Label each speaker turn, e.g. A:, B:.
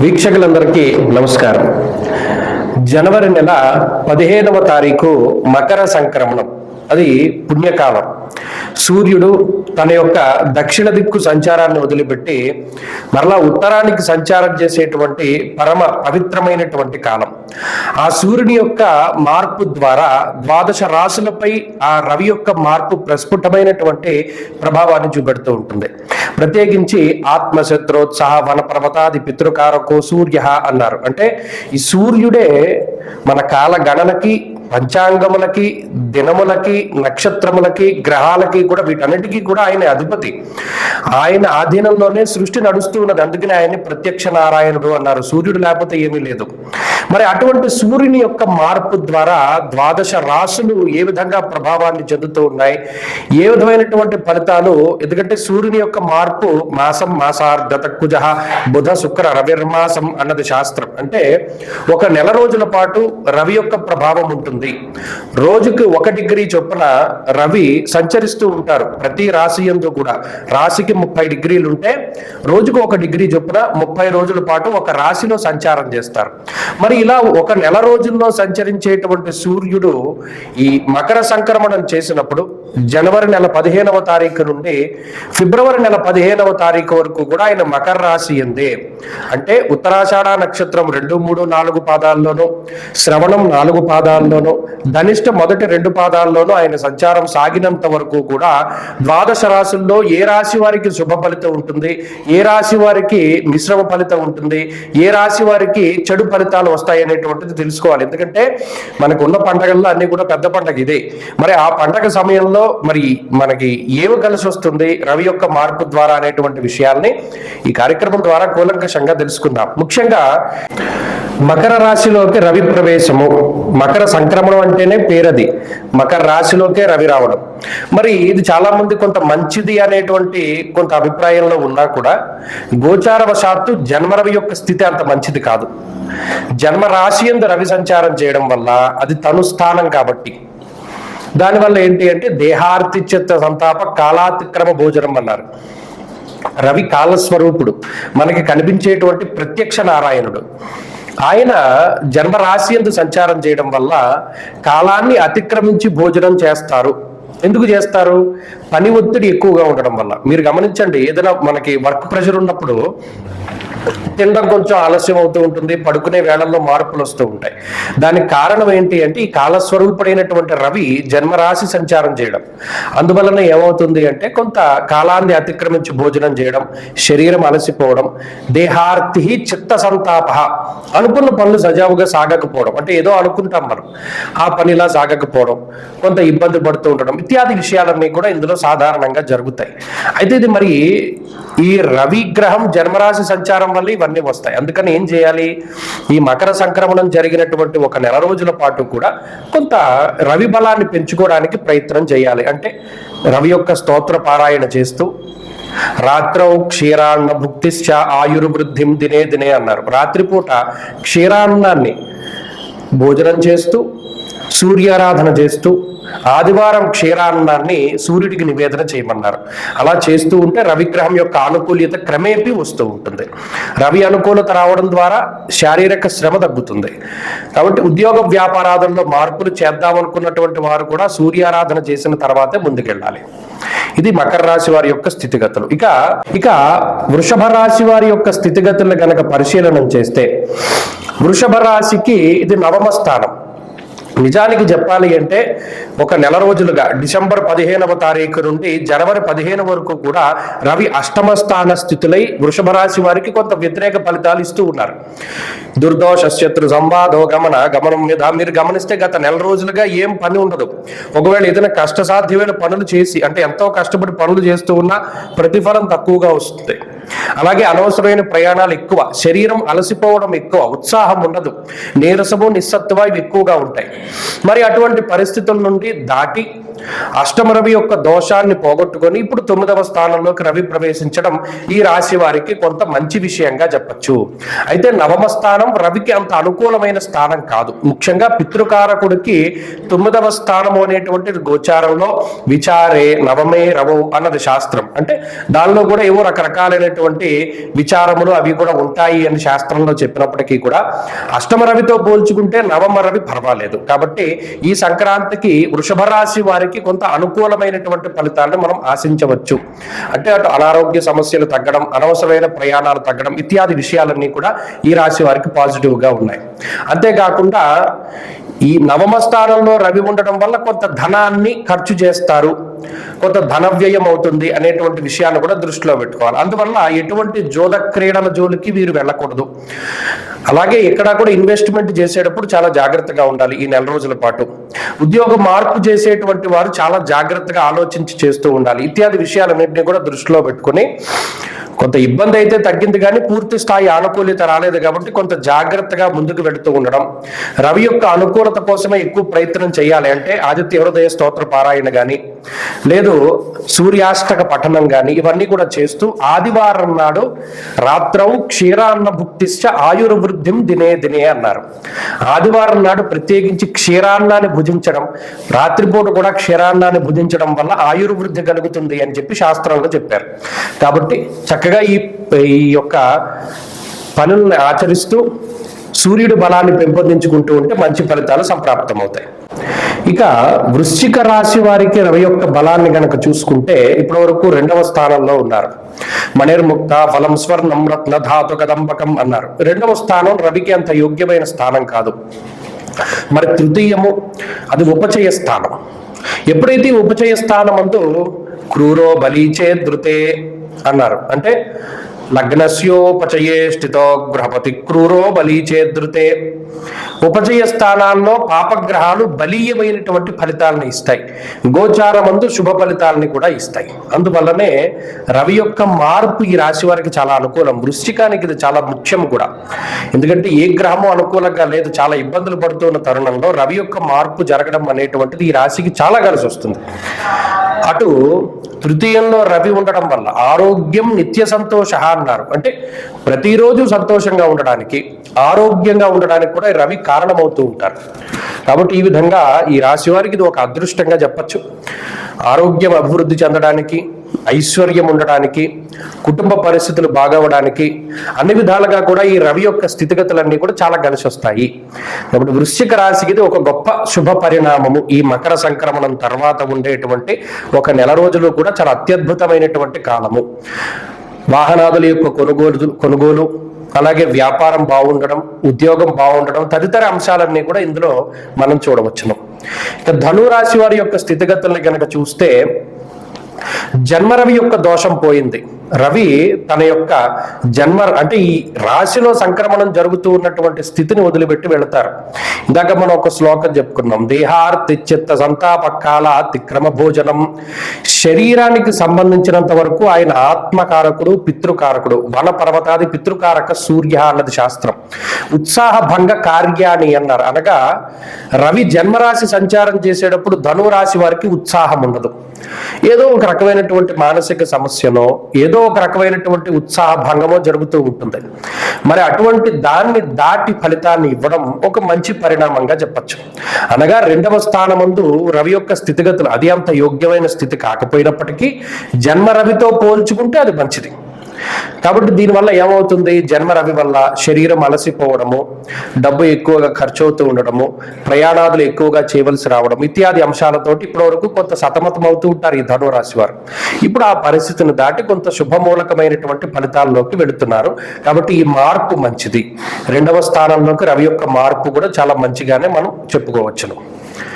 A: వీక్షకులందరికీ నమస్కారం. జనవరి నెల పదిహేనవ తారీఖు మకర సంక్రమణం. అది పుణ్యకాలం. సూర్యుడు తన యొక్క దక్షిణ దిక్కు సంచారాన్ని వదిలిపెట్టి మరలా ఉత్తరానికి సంచారం చేసేటువంటి పరమ పవిత్రమైనటువంటి కాలం. ఆ సూర్యుని యొక్క మార్పు ద్వారా ద్వాదశ రాశులపై ఆ రవి యొక్క మార్పు ప్రస్ఫుటమైనటువంటి ప్రభావాన్ని చూపెడుతూ ఉంటుంది. ప్రత్యేకించి ఆత్మశత్రోత్సాహ వనపర్వతాది పితృకారకో సూర్య అన్నారు. అంటే ఈ సూర్యుడే మన కాల గణనకి పంచాంగములకి దినములకి నక్షత్రములకి గ్రహాలకి కూడా వీటన్నిటికీ కూడా ఆయన అధిపతి. ఆయన ఆధీనంలోనే సృష్టి నడుస్తూ ఉన్నది. అందుకనే ఆయన్ని ప్రత్యక్ష నారాయణుడు అన్నారు. సూర్యుడు లేకపోతే ఏమీ లేదు. మరి అటువంటి సూర్యుని యొక్క మార్పు ద్వారా ద్వాదశ రాశులు ఏ విధంగా ప్రభావాన్ని చెందుతూ ఉన్నాయి? ఏ విధమైనటువంటి ఫలితాలు? ఎందుకంటే సూర్యుని యొక్క మార్పు మాసం మాసార్ధత కుజ బుధ శుక్ర రవిర్మాసం అన్నది శాస్త్రం. అంటే ఒక నెల రోజుల పాటు రవి యొక్క ప్రభావం ఉంటుంది. రోజుకి ఒక డిగ్రీ చొప్పున రవి సంచరిస్తూ ఉంటారు. ప్రతి రాశి ఎందు కూడా. రాశికి ముప్పై డిగ్రీలు ఉంటే రోజుకు ఒక డిగ్రీ చొప్పున ముప్పై రోజుల పాటు ఒక రాశిలో సంచారం చేస్తారు. మరి ఇలా ఒక నెల రోజుల్లో సంచరించేటువంటి సూర్యుడు ఈ మకర సంక్రమణం చేసినప్పుడు జనవరి నెల పదిహేనవ తారీఖు నుండి ఫిబ్రవరి నెల పదిహేనవ తారీఖు వరకు కూడా ఆయన మకర రాశి ఎందే అంటే ఉత్తరాషాఢ నక్షత్రం రెండు మూడు నాలుగు పాదాల్లోనూ శ్రవణం నాలుగు పాదాల్లోనూ ధనిష్ట మొదటి రెండు పాదాల్లోనూ ఆయన సంచారం సాగినంత వరకు కూడా ద్వాదశ రాశుల్లో ఏ రాశి వారికి శుభ ఫలితం ఉంటుంది? ఏ రాశి వారికి మిశ్రమ ఫలితం ఉంటుంది? ఏ రాశి వారికి చెడు ఫలితాలు వస్తాయి అనేటువంటిది తెలుసుకోవాలి. ఎందుకంటే మనకున్న పండగల్లో అన్ని కూడా పెద్ద పండగ ఇదే. మరి ఆ పండగ సమయంలో మరి మనకి ఏమి కలిసి వస్తుంది రవి యొక్క మార్పు ద్వారా అనేటువంటి విషయాల్ని ఈ కార్యక్రమం ద్వారా కూలంకషంగా తెలుసుకుందాం. ముఖ్యంగా మకర రాశిలోకి రవి ప్రవేశము మకర సంక్రమణం అంటేనే పేరది. మకర రాశిలోకే రవి రావడం. మరి ఇది చాలా మంది కొంత మంచిది అనేటువంటి కొంత అభిప్రాయంలో ఉన్నా కూడా గోచారవశాత్తు జన్మరవి యొక్క స్థితి అంత మంచిది కాదు. జన్మ రాశి ఎందు రవి సంచారం చేయడం వల్ల అది తను స్థానం కాబట్టి దానివల్ల ఏంటి అంటే దేహార్తి చిత్త సంతాప కాలాతిక్రమ భోజనం అన్నారు. రవి కాలస్వరూపుడు. మనకి కనిపించేటువంటి ప్రత్యక్ష నారాయణుడు. ఆయన జన్మరాశి ఎందు సంచారం చేయడం వల్ల కాలాన్ని అతిక్రమించి భోజనం చేస్తారు. ఎందుకు చేస్తారు? పని ఒత్తిడి ఎక్కువగా ఉండడం వల్ల. మీరు గమనించండి ఏదైనా మనకి వర్క్ ప్రెషర్ ఉన్నప్పుడు తినడం కొంచెం ఆలస్యం అవుతూ ఉంటుంది పడుకునే వేళల్లో మార్పులు వస్తూ ఉంటాయి. దానికి కారణం ఏంటి అంటే ఈ కాలస్వరూపుడైనటువంటి రవి జన్మరాశి సంచారం చేయడం. అందువలన ఏమవుతుంది అంటే కొంత కాలాన్ని అతిక్రమించి భోజనం చేయడం శరీరం అలసిపోవడం దేహార్తి చిత్త సంతాప అనుకున్న పనులు సజావుగా సాగకపోవడం అంటే ఏదో అనుకుంటాం మనం. ఆ పనిలా సాగకపోవడం కొంత ఇబ్బంది పడుతూ ఉండడం ఇత్యాది విషయాలన్నీ కూడా ఇందులో సాధారణంగా జరుగుతాయి. అయితే ఇది మరి ఈ రవి గ్రహం జన్మరాశి సంచారం వల్ల ఇవన్నీ వస్తాయి. అందుకని ఏం చేయాలి? ఈ మకర సంక్రమణం జరిగినటువంటి ఒక నెల రోజుల పాటు కూడా కొంత రవి బలాన్ని పెంచుకోవడానికి ప్రయత్నం చేయాలి. అంటే రవి యొక్క స్తోత్ర పారాయణ చేస్తూ రాత్రౌ క్షీరాన్న భుక్తిశ్చ ఆయుర్వృద్ధిం దినే దినే అన్నారు. రాత్రిపూట క్షీరాన్నాన్ని భోజనం చేస్తూ సూర్యారాధన చేస్తూ ఆదివారం క్షీరాన్నాన్ని సూర్యుడికి నివేదన చేయమన్నారు. అలా చేస్తూ ఉంటే రవిగ్రహం యొక్క ఆనుకూల్యత క్రమేపీ వస్తూ ఉంటుంది. రవి అనుకూలత రావడం ద్వారా శారీరక శ్రమ తగ్గుతుంది. కాబట్టి ఉద్యోగ వ్యాపారాధనలో మార్పులు చేద్దామనుకున్నటువంటి వారు కూడా సూర్యారాధన చేసిన తర్వాతే ముందుకెళ్ళాలి. ఇది మకర రాశి వారి యొక్క స్థితిగతులు. ఇక ఇక వృషభ రాశి వారి యొక్క స్థితిగతులను గనక పరిశీలనం చేస్తే వృషభ రాశికి ఇది నవమ స్థానం. నిజానికి చెప్పాలి అంటే ఒక నెల రోజులుగా డిసెంబర్ పదిహేనవ తారీఖు నుండి జనవరి పదిహేను వరకు కూడా రవి అష్టమ స్థాన స్థితులై వృషభ రాశి వారికి కొంత వ్యతిరేక ఫలితాలు ఇస్తూ ఉన్నారు. దుర్దోష శత్రు సంవాదో గమన గమనం మీద మీరు గమనిస్తే గత నెల రోజులుగా ఏం పని ఉండదు. ఒకవేళ ఏదైనా కష్టసాధ్యమైన పనులు చేసి అంటే ఎంతో కష్టపడి పనులు చేస్తూ ఉన్నా ప్రతిఫలం తక్కువగా వస్తుంది. అలాగే అనవసరమైన ప్రయాణాలు ఎక్కువ శరీరం అలసిపోవడం ఎక్కువ ఉత్సాహం ఉండదు నీరసము నిస్సత్వ ఇవి ఎక్కువగా ఉంటాయి. మరి అటువంటి పరిస్థితుల నుండి దాటి అష్టమ రవి యొక్క దోషాన్ని పోగొట్టుకొని ఇప్పుడు తొమ్మిదవ స్థానంలోకి రవి ప్రవేశించడం ఈ రాశి వారికి కొంత మంచి విషయంగా చెప్పచ్చు. అయితే నవమ స్థానం రవికి అంత అనుకూలమైన స్థానం కాదు. ముఖ్యంగా పితృకారకుడికి తొమ్మిదవ స్థానము అనేటువంటి గోచారంలో విచారే నవమే రవం అన్నది శాస్త్రం. అంటే దానిలో కూడా ఏవో రకరకాలైనటువంటి విచారములు అవి కూడా ఉంటాయి అని శాస్త్రంలో చెప్పినప్పటికీ కూడా అష్టమ రవితో పోల్చుకుంటే నవమ రవి పర్వాలేదు. కాబట్టి ఈ సంక్రాంతికి వృషభ రాశి వారికి కొంత అనుకూలమైనటువంటి ఫలితాలను మనం ఆశించవచ్చు. అంటే అటు అనారోగ్య సమస్యలు తగ్గడం అనవసరమైన ప్రయాణాలు తగ్గడం ఇత్యాది విషయాలన్నీ కూడా ఈ రాశి వారికి పాజిటివ్గా ఉన్నాయి. అంతేకాకుండా ఈ నవమ స్థానంలో రవి ఉండడం వల్ల కొంత ధనాన్ని ఖర్చు చేస్తారు కొంత ధన వ్యయం అవుతుంది అనేటువంటి విషయాన్ని కూడా దృష్టిలో పెట్టుకోవాలి. అందువల్ల ఎటువంటి జోద క్రీడల జోలికి వీరు వెళ్ళకూడదు. అలాగే ఇక్కడ కూడా ఇన్వెస్ట్మెంట్ చేసేటప్పుడు చాలా జాగ్రత్తగా ఉండాలి ఈ నెల రోజుల పాటు. ఉద్యోగ మార్పు చేసేటువంటి వారు చాలా జాగ్రత్తగా ఆలోచించి చేస్తూ ఉండాలి. ఇత్యాది విషయాలన్నింటినీ కూడా దృష్టిలో పెట్టుకుని కొంత ఇబ్బంది అయితే తగ్గింది కానీ పూర్తి స్థాయి ఆనుకూలత రాలేదు కాబట్టి కొంత జాగ్రత్తగా ముందుకు వెళుతూ ఉండడం. రవి యొక్క అనుకూలత కోసమే ఎక్కువ ప్రయత్నం చేయాలి అంటే ఆదిత్య హృదయ స్తోత్ర పారాయణ కానీ లేదు సూర్యాష్టక పఠనం కానీ ఇవన్నీ కూడా చేస్తూ ఆదివారం నాడు రాత్రం క్షీరాన్న భుక్తిశ్చ ఆయుర్వృద్ధిం దినే దినే అన్నారు. ఆదివారం నాడు ప్రత్యేకించి క్షీరాన్నాన్ని భుజించడం రాత్రిపూట కూడా క్షీరాన్నాన్ని భుజించడం వల్ల ఆయుర్వృద్ధి కలుగుతుంది అని చెప్పి శాస్త్రంలో చెప్పారు. కాబట్టి చక్క చక్కగా ఈ ఈ యొక్క పనుల్ని ఆచరిస్తూ సూర్యుడి బలాన్ని పెంపొందించుకుంటూ ఉంటే మంచి ఫలితాలు సంప్రాప్తమవుతాయి. ఇక వృశ్చిక రాశి వారికి రవి యొక్క బలాన్ని గనక చూసుకుంటే ఇప్పటి వరకు రెండవ స్థానంలో ఉన్నారు. మణిర్ముక్త ఫలం స్వర్ణం రత్న ధాతు కదంబకం అన్నారు. రెండవ స్థానం రవికి అంత యోగ్యమైన స్థానం కాదు. మరి తృతీయము అది ఉపచయ స్థానం. ఎప్పుడైతే ఉపచయ స్థానం అందు క్రూరో బలీచే ధృతే అన్నారు. అంటే లగ్నస్యోపచయే స్థితో గృహపతి క్రూరో బలీచేదృతే ఉపచయ స్థానాల్లో పాపగ్రహాలు బలీయమైనటువంటి ఫలితాలను ఇస్తాయి. గోచారమందు శుభ ఫలితాలని కూడా ఇస్తాయి. అందువల్లనే రవి యొక్క మార్పు ఈ రాశి వారికి చాలా అనుకూలం. వృశ్చికానికి ఇది చాలా ముఖ్యం కూడా. ఎందుకంటే ఏ గ్రహము అనుకూలంగా లేదు చాలా ఇబ్బందులు పడుతున్న తరుణంలో రవి యొక్క మార్పు జరగడం అనేటువంటిది ఈ రాశికి చాలా కలిసి వస్తుంది అటు తృతీయంలో రవి ఉండడం వల్ల ఆరోగ్యం నిత్య సంతోష అన్నారు. అంటే ప్రతిరోజు సంతోషంగా ఉండడానికి ఆరోగ్యంగా ఉండడానికి కూడా రవి కారణమవుతూ ఉంటారు. కాబట్టి ఈ విధంగా ఈ రాశి వారికి ఇది ఒక అదృష్టంగా చెప్పచ్చు. ఆరోగ్యం అభివృద్ధి చెందడానికి ఐశ్వర్యం ఉండడానికి కుటుంబ పరిస్థితులు బాగవడానికి అన్ని విధాలుగా కూడా ఈ రవి యొక్క స్థితిగతులన్నీ కూడా చాలా కలిసి వస్తాయి కాబట్టి వృశ్చిక రాశికి ఇది ఒక గొప్ప శుభ పరిణామము. ఈ మకర సంక్రమణం తర్వాత ఉండేటువంటి ఒక నెల రోజులు కూడా చాలా అత్యద్భుతమైనటువంటి కాలము. వాహనాదుల యొక్క కొనుగోలు కొనుగోలు అలాగే వ్యాపారం బాగుండడం ఉద్యోగం బాగుండడం తదితర అంశాలన్నీ కూడా ఇందులో మనం చూడవచ్చును. ఇక ధనురాశి వారి యొక్క స్థితిగతుల్ని కనుక చూస్తే జన్మరవి యొక్క దోషం పోయింది. రవి తన యొక్క జన్మ అంటే ఈ రాశిలో సంక్రమణం జరుగుతూ ఉన్నటువంటి స్థితిని వదిలిపెట్టి వెళతారు. ఇందాక మనం ఒక శ్లోకం చెప్పుకున్నాం దేహార్తి చిత్త సంతాప కాల తిక్రమ భోజనం. శరీరానికి సంబంధించినంత వరకు ఆయన ఆత్మకారకుడు పితృకారకుడు వన పర్వతాది పితృకారక సూర్య అన్నది శాస్త్రం. ఉత్సాహ భంగ కార్యాణి అన్నారు. అనగా రవి జన్మరాశి సంచారం చేసేటప్పుడు ధనురాశి వారికి ఉత్సాహం ఉండదు. ఏదో ఒక రకమైనటువంటి మానసిక సమస్యనో ఏదో ఒక రకమైనటువంటి ఉత్సాహ భంగమో జరుగుతూ ఉంటుంది. మరి అటువంటి దాన్ని దాటి ఫలితాన్ని ఇవ్వడం ఒక మంచి పరిణామంగా చెప్పచ్చు. అనగా రెండవ స్థానమందు రవి యొక్క స్థితిగతులు అది అంత యోగ్యమైన స్థితి కాకపోయినప్పటికీ జన్మ రవితో పోల్చుకుంటే అది మంచిది. కాబట్టి దీనివల్ల ఏమవుతుంది? జన్మ రవి వల్ల శరీరం అలసిపోవడము డబ్బు ఎక్కువగా ఖర్చు అవుతూ ఉండడము ప్రయాణాదులు ఎక్కువగా చేయవలసి రావడం ఇత్యాది అంశాలతోటి ఇప్పటి వరకు కొంత సతమతం అవుతూ ఉంటారు ఈ ధనురాశి వారు. ఇప్పుడు ఆ పరిస్థితిని దాటి కొంత శుభమూలకమైనటువంటి ఫలితాల్లోకి వెళుతున్నారు. కాబట్టి ఈ మార్పు మంచిది. రెండవ స్థానంలోకి రవి యొక్క మార్పు కూడా చాలా మంచిగానే మనం చెప్పుకోవచ్చును.